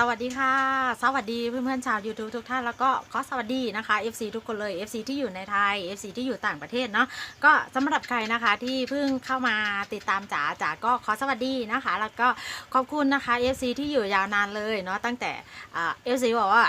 สวัสดีค่ะ สวัสดีเพื่อนๆชาว YouTube ทุกท่านแล้วก็ขอสวัสดีนะคะ FC ทุกคนเลย FC ที่อยู่ในไทย FC ที่อยู่ต่างประเทศเนาะก็สำหรับใครนะคะที่เพิ่งเข้ามาติดตามจ๋าจ๋าก็ขอสวัสดีนะคะ แล้วก็ขอบคุณนะคะ FC ที่อยู่ยาวนานเลยเนาะตั้งแต่เอ่า FC บอกว่า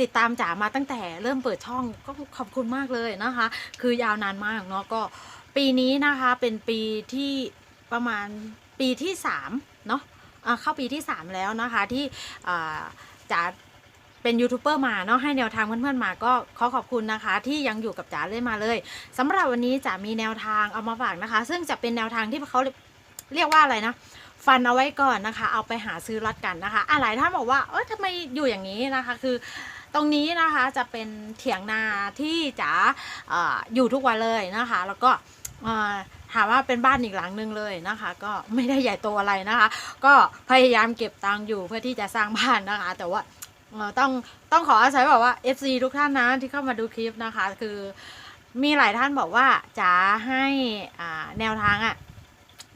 ติดตามจ๋ามาตั้งแต่เริ่มเปิดช่องก็ขอบคุณมากเลยนะคะ คือยาวนานมากเนาะก็ปีนี้นะคะเป็นปีที่ประมาณปีที่สามเนาะ เข้าปีที่ 3 แล้วนะคะ ที่จ๋าเป็นยูทูบเบอร์มาเนาะให้แนวทางเพื่อนๆมาก็ขอขอบคุณนะคะ ที่ยังอยู่กับจ๋าเล่นมาเลยสำหรับวันนี้จ๋ามีแนวทางเอามาฝากนะคะ ซึ่งจะเป็นแนวทางที่เขาเรียกว่าอะไรนะฟันเอาไว้ก่อนนะคะ เอาไปหาซื้อรัดกันนะคะอะหลายท่านบอกว่าเอ้ยทำไมอยู่อย่างนี้นะคะ คือตรงนี้นะคะจะเป็นเถียงนาที่จ๋าอออยู่ทุกวันเลยนะคะ แล้วก็ ถามว่าเป็นบ้านอีกหลังหนึงเลยนะคะ ก็ไม่ได้ใหญ่โตอะไรนะคะ ก็พยายามเก็บตังค์อยู่เพื่อที่จะสร้างบ้านนะคะ แต่ว่าต้องต้องขออาศัยแบบว่า FC ทุกท่านนะที่เข้ามาดูคลิปนะคะ คือมีหลายท่านบอกว่าจ๋าให้อ่าแนวทางอะ่ะ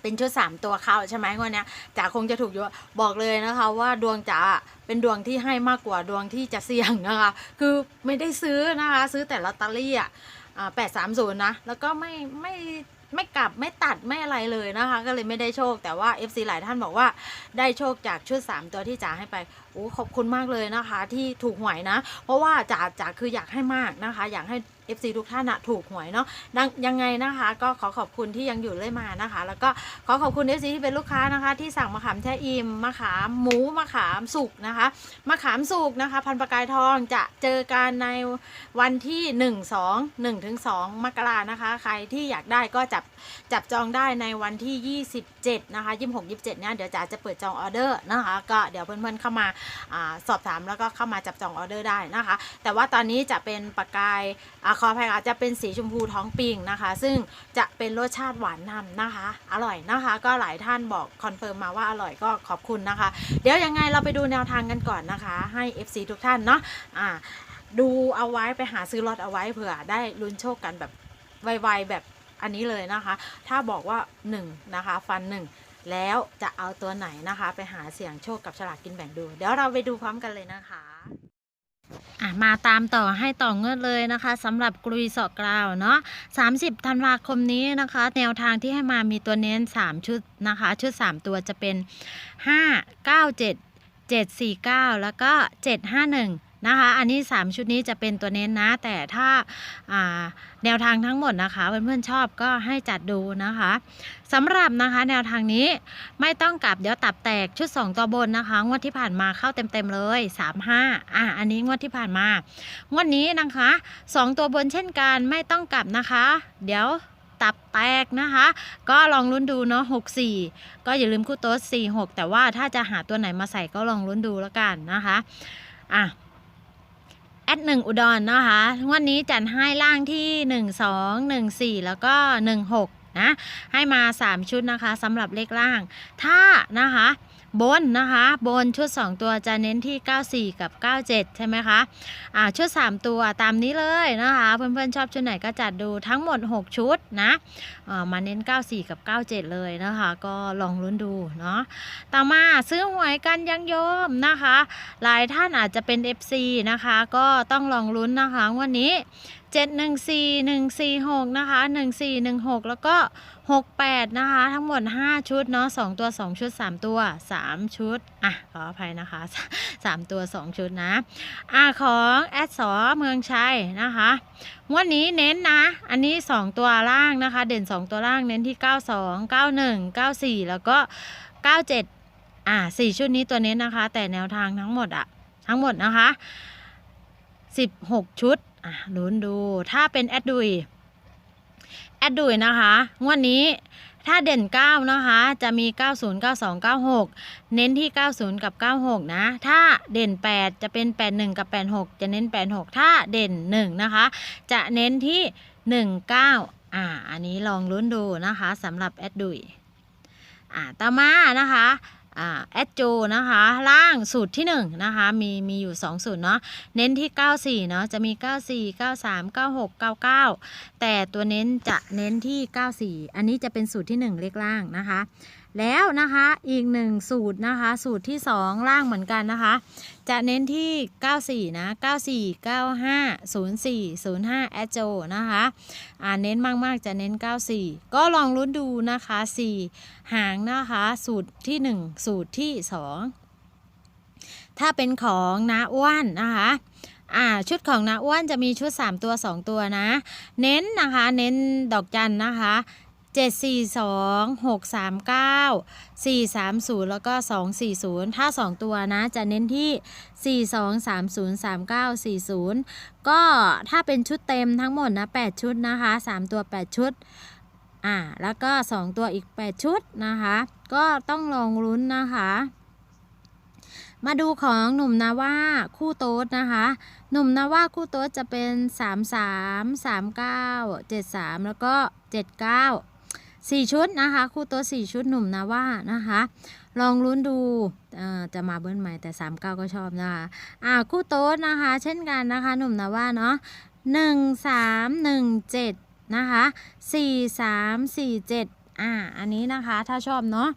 เป็นชุดสามตัวเข้าใช่ไหมวันนี้จ๋าคงจะถูกเยอะบอกเลยนะคะว่าดวงจ๋าเป็นดวงที่ให้มากกว่าดวงที่จะเสี่ยงนะคะ คือไม่ได้ซื้อนะคะ ซื้อแต่ลอตเตอรี่อะ แปดสามศูนย์นะ แล้วก็ไม่ไม่ไม่กลับไม่ตัดไม่อะไรเลยนะคะ ก็เลยไม่ได้โชค แต่ว่า FC หลายท่านบอกว่าได้โชคจากชุด 3 ตัวที่จ๋าให้ไปโอ้ขอบคุณมากเลยนะคะ ที่ถูกหวยนะ เพราะว่าจ๋าจ๋าคืออยากให้มากนะคะ อยากให้ FC ทุกท่านนะถูกหวยเนาะยังไงนะคะ ก็ขอขอบคุณที่ยังอยู่เลยมานะคะ แล้วก็ขอขอบคุณ FC ที่เป็นลูกค้านะคะ ที่สั่งมะขามแช่อิ่มมะขามหมูมะขามสุกนะคะมะขามสุกนะคะ พันประกายทองจะเจอกันในวันที่ 1 2 1ถึง2มกรานะคะ ใครที่อยากได้ก็จับจับจองได้ในวันที่ 27 นะคะ 26 27เนี่ยเดี๋ยวจ๋าจะเปิดจองออเดอร์นะคะ ก็เดี๋ยวเพื่อนๆเข้ามาอสอบถามแล้วก็เข้ามาจับจองออเดอร์ได้นะคะ แต่ว่าตอนนี้จะเป็นประกายขออภัยค่ะจะเป็นสีชมพูท้องปิงนะคะ ซึ่งจะเป็นรสชาติหวานนำนะคะ อร่อยนะคะ ก็หลายท่านบอกคอนเฟิร์มมาว่าอร่อยก็ขอบคุณนะคะ เดี๋ยวยังไงเราไปดูแนวทางกันก่อนนะคะ ให้ FC ทุกท่านเนาะอ่าดูเอาไว้ไปหาซื้อรถเอาไว้เผื่อได้ลุ้นโชคกันแบบไวๆแบบอันนี้เลยนะคะ ถ้าบอกว่า1นะคะฟัน1แล้วจะเอาตัวไหนนะคะ ไปหาเสี่ยงโชคกับฉลากกินแบ่งดู เดี๋ยวเราไปดูพร้อมกันเลยนะคะ อะมาตามต่อให้ต่อเงื่อนเลยนะคะสำหรับกรุยสอกราวเนาะ30ธันวาคมนี้นะคะ แนวทางที่ให้มามีตัวเน้น 3 ชุดนะคะ ชุด 3 ตัวจะเป็น 5 9 7 7 4 9 แล้วก็ 751 นะคะ อันนี้ 3 ชุดนี้จะเป็นตัวเน้นนะ แต่ถ้าาแนวทางทั้งหมดนะคะ เพื่อนๆชอบก็ให้จัดดูนะคะสำหรับนะคะแนวทางนี้ไม่ต้องกลับเดี๋ยวตับแตกชุด 2 ตัวบนนะคะ งวดที่ผ่านมาเข้าเต็มๆเลย 35อะอันนี้งวดที่ผ่านมา งวดนี้นะคะ 2 ตัวบนเช่นกันไม่ต้องกลับนะคะ เดี๋ยวตับแตกนะคะ ก็ลองลุ้นดูเนาะ64 ก็อย่าลืมคู่โต๊ด46 แต่ว่าถ้าจะหาตัวไหนมาใส่ก็ลองลุ้นดูแล้วกันนะคะอะ แอดหนึ่งอุดรนะคะวันนี้จัดให้ล่างที่ 1 2 1 4 แล้วก็ 1 6 นะให้มา 3 ชุดนะคะสำหรับเลขล่าง ถ้านะคะบนนะคะบนชุด 2 ตัวจะเน้นที่ 94 กับ 97 ใช่ไหมคะอ่าชุด 3 ตัวตามนี้เลยนะคะเพื่อนๆชอบชุดไหนก็จัดดูทั้งหมด 6 ชุดนะอ่ามาเน้น 94 กับ 97 เลยนะคะ ก็ลองลุ้นดูเนาะต่อมาซื้อหวยกันยังโยมนะคะ หลายท่านอาจจะเป็น FC นะคะ ก็ต้องลองลุ้นนะคะวันนี้ 714 146 นะคะ 1416 แล้วก็ 68 นะคะ ทั้งหมด 5 ชุดเนาะ2ตัว 2 ชุด 3 ตัว 3 ชุด อะ ขออภัยนะคะ 3 ตัว 2 ชุดนะ อะ ของแอดสอเมืองชัยนะคะวันนี้เน้นนะ อันนี้ 2 ตัวล่างนะคะ เด่น 2 ตัวล่างเน้นที่ 92 91 94 แล้วก็ 97อะ4ชุดนี้ตัวเน้นนะคะ แต่แนวทางทั้งหมดอะทั้งหมดนะคะ 16 ชุด อะลุ้นดูถ้าเป็นแอดดุยแอดดุยนะคะงวดนี้ถ้าเด่น 9 นะคะ จะมี 90 92 96 เน้นที่ 90 กับ 96 นะ ถ้าเด่น 8 จะเป็น 81 กับ 86 จะเน้น 86 ถ้าเด่น 1 นะคะ จะเน้นที่ 19 อ่า อันนี้ลองลุ้นดูนะคะสำหรับแอดดุยอ่าต่อมานะคะ แอดโจนะคะ ล่างสูตรที่ 1 นะคะ มีมีอยู่ 2 สูตรเนาะเน้นที่ 94 เนาะจะมี 94 93 96 99 แต่ตัวเน้นจะเน้นที่ 94 อันนี้จะเป็นสูตรที่ 1 เลขล่างนะคะ แล้วนะคะอีกหนึ่งสูตรนะคะ สูตรที่ 2 ล่างเหมือนกันนะคะ จะเน้นที่ 94 นะ 94 95 04 05 แอดโจนะคะอ่าเน้นมากๆจะเน้น 94 ก็ลองลุ้นดูนะคะ 4 หางนะคะ สูตรที่ 1 สูตรที่ 2 ถ้าเป็นของนาอ้วนนะคะอ่าชุดของนาอ้วนจะมีชุด 3 ตัว 2 ตัวนะ เน้นนะคะ เน้นดอกจันนะคะ 742 639 430 แล้วก็ 240 ถ้า 2 ตัวนะ จะเน้นที่ 4230 3940 ก็ถ้าเป็นชุดเต็มทั้งหมดนะ 8 ชุดนะคะ 3 ตัว 8 ชุด อ่า แล้วก็ 2 ตัวอีก 8 ชุดนะคะ ก็ต้องลองลุ้นนะคะมาดูของหนุ่มนาว่าคู่โต๊ดนะคะ หนุ่มนาว่าคู่โต๊ดจะเป็น 33 39 73 แล้วก็ 79 4 ชุดนะคะ คู่โต๊ด4ชุดหนุ่มนาว่านะคะ ลองลุ้นดูจะมาเบิ้ลใหม่แต่ 39 ก็ชอบนะคะอ่าคู่โต๊ะนะคะ เช่นกันนะคะ หนุ่มนาว่าเนาะ1 3 1 7นะคะ4 3 4 7 อ่า อันนี้นะคะถ้าชอบเนาะ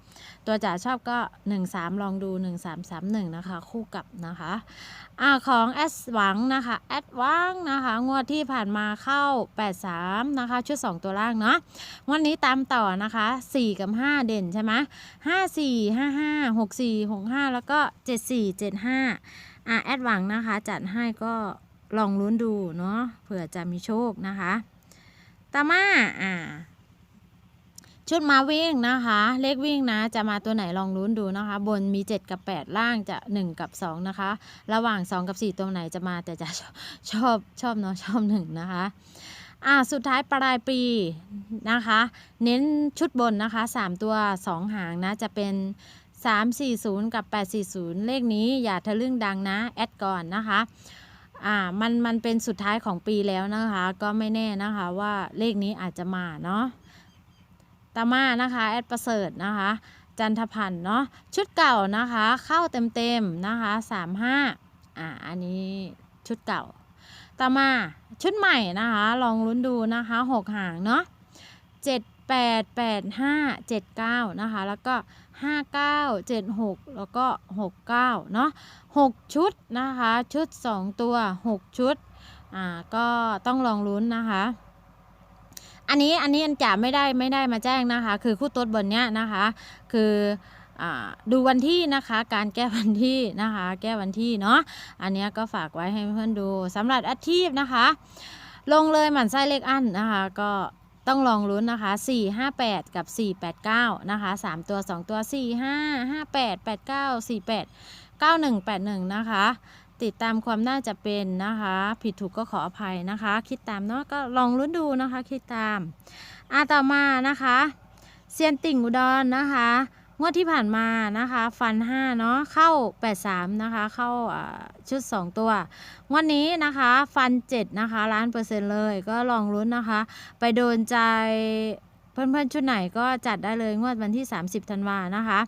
ตัวจ๋าชอบก็ 1 3 ลองดู 1 3 3 1 นะคะ คู่กับนะคะ อ่าของแอดหวังนะคะแอดหวังนะคะ งวดที่ผ่านมาเข้า 83 นะคะ ชุด 2 ตัวล่างเนาะ วันนี้ตามต่อนะคะ 4 กับ 5 เด่นใช่ไหม5 4 5 5 6 4 6 5แล้วก็7 4 7 5อ่าแอดหวังนะคะ จัดให้ก็ลองลุ้นดูเนาะเผื่อจะมีโชคนะคะตามาอ่า ชุดมาวิ่งนะคะ เลขวิ่งนะ จะมาตัวไหนลองลุ้นดูนะคะ บนมี 7 กับ 8 ล่างจะ 1 กับ 2 นะคะ ระหว่าง 2 กับ 4 ตัวไหนจะมาแต่จะชอบชอบชอบเนาะชอบหนึ่งนะคะอ่าสุดท้ายปลายปีนะคะ เน้นชุดบนนะคะ 3 ตัว 2 หางนะ จะเป็น 340 กับ 840 เลขนี้อย่าทะลึ่งดังนะ แอดก่อนนะคะอ่ามันมันเป็นสุดท้ายของปีแล้วนะคะ ก็ไม่แน่นะคะว่าเลขนี้อาจจะมาเนาะ ตาม่านะคะแอดประเสริฐนะคะ จันทพันธ์เนาะชุดเก่านะคะเข้าเต็มๆนะคะสามห้าอ่าอันนี้ชุดเก่าตามาชุดใหม่นะคะ ลองลุ้นดูนะคะหกหางเนาะเจ็ดแปดแปดห้าเจ็ดเก้านะคะ แล้วก็ห้าเก้าเจ็ดหกแล้วก็หกเก้าเนาะหกชุดนะคะ ชุดสองตัวหกชุดอ่าก็ต้องลองลุ้นนะคะ อันนี้อันนี้อันจ่าไม่ได้ไม่ได้มาแจ้งนะคะ คือคู่ตัวบนเนี้ยนะคะ คืออดูวันที่นะคะการแก้วันที่นะคะ แก้วันที่เนาะอันนี้ก็ฝากไว้ให้เพื่อนดูสำหรับอาชีพนะคะ ลงเลยหมันไส้เลขอันนะคะ ก็ต้องลองลุ้นนะคะ 4 5 8 กับ 4 8 9 นะคะ 3 ตัว 2 ตัว 4 5 5 8 8 9 4 8 9 1 8 1 นะคะ ติดตามความน่าจะเป็นนะคะ ผิดถูกก็ขออภัยนะคะ คิดตามเนาะก็ลองลุ้นดูนะคะ คิดตามอ่าต่อมานะคะเซียนติ่งอุดรนะคะงวดที่ผ่านมานะคะฟัน5เนาะเข้า 83 นะคะ เข้าอ่าชุด 2 ตัววันนี้นะคะฟัน 7 นะคะล้านเปอร์เซ็นต์เลยก็ลองลุ้นนะคะ ไปโดนใจ เพื่อนๆ ชุดไหนก็จัดได้เลยงวดวันที่ 30ธันวานะคะ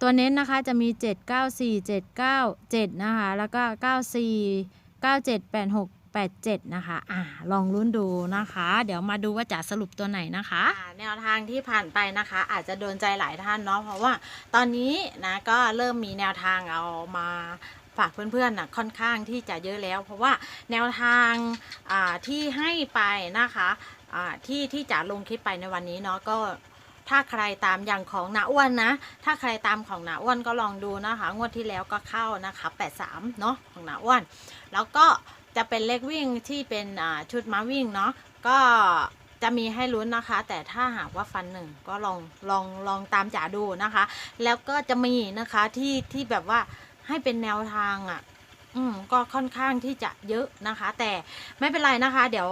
ตัวเน้นนะคะจะมี 7 9 4 7 9 7 นะคะ แล้วก็ 94 97 86 87 นะคะอ่าลองลุ้นดูนะคะ เดี๋ยวมาดูว่าจะสรุปตัวไหนนะคะแนวทางที่ผ่านไปนะคะ อาจจะโดนใจหลายท่านเนาะเพราะว่าตอนนี้นะก็เริ่มมีแนวทางเอามาฝากเพื่อนๆนะค่อนข้างที่จะเยอะแล้ว เพราะว่าแนวทางอ่าที่ให้ไปนะคะ ที่ที่จะลงคลิปไปในวันนี้เนาะก็ถ้าใครตามอย่างของนาอ้วนนะ ถ้าใครตามของนาอ้วนก็ลองดูนะคะ งวดที่แล้วก็เข้านะคะ83เนาะของนาอ้วน แล้วก็จะเป็นเลขวิ่งที่เป็นชุดม้าวิ่งเนาะก็จะมีให้ลุ้นนะคะ แต่ถ้าหากว่าฟันหนึ่งก็ลองลองลองตามจ๋าดูนะคะ แล้วก็จะมีนะคะที่ที่แบบว่าให้เป็นแนวทางอะ อืมก็ค่อนข้างที่จะเยอะนะคะ แต่ไม่เป็นไรนะคะ เดี๋ยว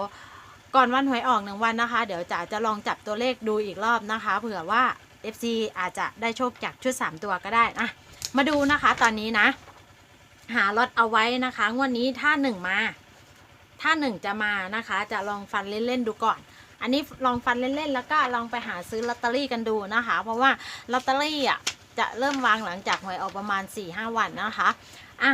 ก่อนวันหวยออกหนึ่งวันนะคะ เดี๋ยวจ๋าจะลองจับตัวเลขดูอีกรอบนะคะ เผื่อว่า FC อาจจะได้โชคจากชุด 3 ตัวก็ได้นะมาดูนะคะตอนนี้นะ หาลอตเอาไว้นะคะงวดนนี้ถ้าหนึ่งมา ถ้าหนึ่งจะมานะคะ จะลองฟันเล่น ๆ ดูก่อน อันนี้ลองฟันเล่น ๆ แล้วก็ลองไปหาซื้อลอตเตอรี่กันดูนะคะ เพราะว่าลอตเตอรี่อะจะเริ่มวางหลังจากหวยออกประมาณ4ี่ห้าวันนะคะอะ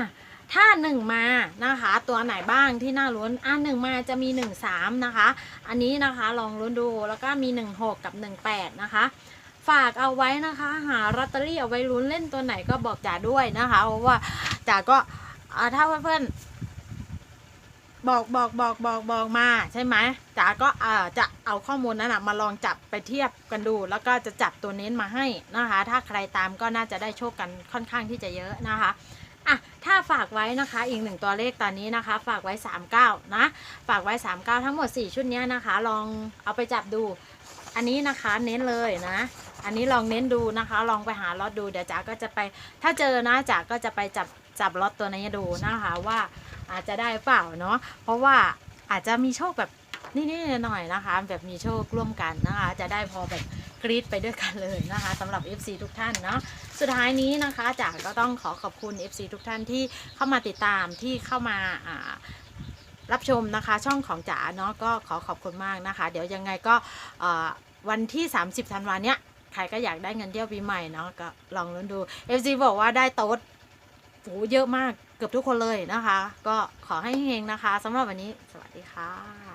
ถ้าหนึ่งมานะคะ ตัวไหนบ้างที่น่าลุ้นอะหนึ่งมาจะมีหนึ่งสามนะคะ อันนี้นะคะลองลุ้นดูแล้วก็มีหนึ่งหกกับหนึ่งแปดนะคะ ฝากเอาไว้นะคะ หาลอตเตอรี่เอาไว้ลุ้นเล่นตัวไหนก็บอกจ๋าด้วยนะคะเพราะว่าจ๋าก็อ่าถ้าเพื่อนบอกบอกบอกบอกบอกมาใช่ไหมจ๋าก็อ่าจะเอาข้อมูลนั้นนะมาลองจับไปเทียบกันดู แล้วก็จะจับตัวเน้นมาให้นะคะ ถ้าใครตามก็น่าจะได้โชคกันค่อนข้างที่จะเยอะนะคะ อะถ้าฝากไว้นะคะอีกหนึ่งตัวเลขตอนนี้นะคะ ฝากไว้ 39 นะ ฝากไว้ 39 ทั้งหมด 4 ชุดนี้นะคะ ลองเอาไปจับดู อันนี้นะคะเน้นเลยนะ อันนี้ลองเน้นดูนะคะ ลองไปหาล็อตดูเดี๋ยวจ๋าก็จะไป ถ้าเจอนะจ๋าก็จะไปจับจับล็อตตัวนี้ดูนะคะว่าอาจจะได้เปล่าเนาะเพราะว่าอาจจะมีโชคแบบนิดๆหน่อยๆนะคะ แบบมีโชคร่วมกันนะคะ จะได้พอแบบกรีดไปด้วยกันเลยนะคะสำหรับ FC ทุกท่านเนาะ สุดท้ายนี้นะคะจ๋าก็ต้องขอขอบคุณ FC ทุกท่านที่เข้ามาติดตามที่เข้ามารับชมนะคะช่องของจ๋าเนาะก็ขอขอบคุณมากนะคะ เดี๋ยวยังไงก็วันที่ 30 ธันวาเนี้ยใครก็อยากได้เงินเที่ยวปีใหม่เนาะก็ลองลุ้นดู FC บอกว่าได้โต๊ดโอ้เยอะมากเกือบทุกคนเลยนะคะ ก็ขอให้เฮงนะคะสำหรับวันนี้สวัสดีค่ะ